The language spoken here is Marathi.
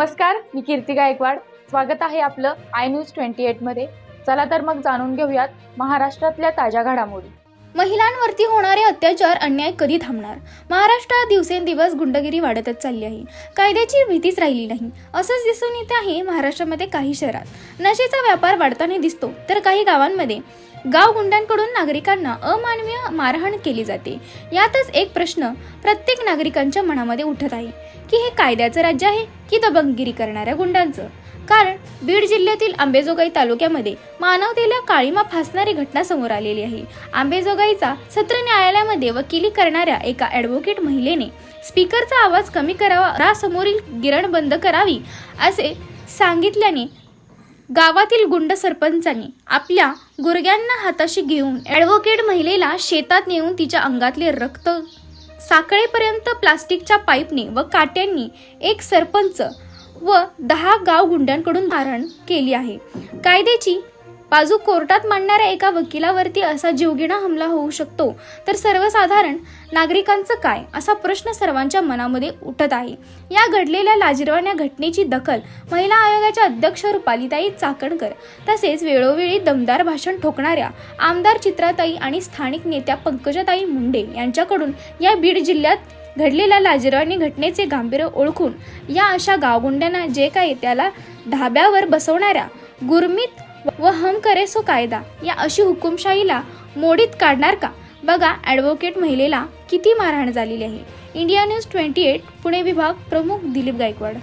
नमस्कार मी कीर्ती गायकवाड. स्वागत आहे आपलं आय न्यूज ट्वेंटी एटमध्ये चला तर मग जाणून घेऊयात महाराष्ट्रातल्या ताज्या घडामोडी. महिलांवरती होणारे अत्याचार अन्याय कधी थांबणार? महाराष्ट्रात दिवसेंदिवस गुंडगिरी वाढतच चालली आहे. कायद्याची भीतीच राहिली नाही. असंच दिसून येते आहे महाराष्ट्रामध्ये काही शहरात. नशेचा व्यापार वाढताना दिसतो तर काही गावांमध्ये. गाव गुंडांकडून नागरिकांना अमानवीय मारहाण केली जाते. यातच एक प्रश्न प्रत्येक नागरिकांच्या मनामध्ये उठत आहे की हे कायद्याचं राज्य आहे की दबंगगिरी करणाऱ्या गुंडांचं? कारण बीड जिल्ह्यातील आंबेजोगाई तालुक्यामध्ये मानवतेला काळीमा फासणारी घटना समोर आलेली आहे. आंबेजोगाईचा सत्र न्यायालयामध्ये वकिली करणाऱ्या एका ॲडव्होकेट महिलेने स्पीकरचा आवाज कमी करावा समोरील गिरण बंद करावी असे सांगितल्याने गावातील गुंड सरपंचांनी आपल्या गुरग्यांना हाताशी घेऊन ॲडव्होकेट महिलेला शेतात नेऊन तिच्या अंगातले रक्त साखळेपर्यंत प्लास्टिकच्या पाईपने व काट्यांनी एक सरपंच व दहा गाव गुंड्यांकडून मारहाण केली आहे. कायद्याची बाजू कोर्टात मांडणाऱ्या एका वकिलावरती असा जीवघेणा हमला होऊ शकतो. तर सर्वसाधारण नागरिकांचं काय? असा प्रश्न सर्वांच्या मनामध्ये उठत आहे. या घडलेल्या लाजिरवाण्या घटनेची दखल महिला आयोगाच्या अध्यक्ष रुपालीताई चाकणकर तसेच वेळोवेळी दमदार भाषण ठोकणाऱ्या आमदार चित्राताई आणि स्थानिक नेत्या पंकजाताई मुंडे यांच्याकडून या बीड जिल्ह्यात घडलेल्या लाजिरवाणी घटनेचे गांभीर्य ओळखून या अशा गावगुंड्यांना जे काही त्याला धाब्यावर बसवणाऱ्या गुरमीत व हम करेसो कायदा या अशी हुकुमशाहीला मोडीत काढणार का? बघा ॲडव्होकेट महिलेला किती मारहाण झालेली आहे. India News twenty eight Pune विभाग प्रमुख दिलीप गायकवाड.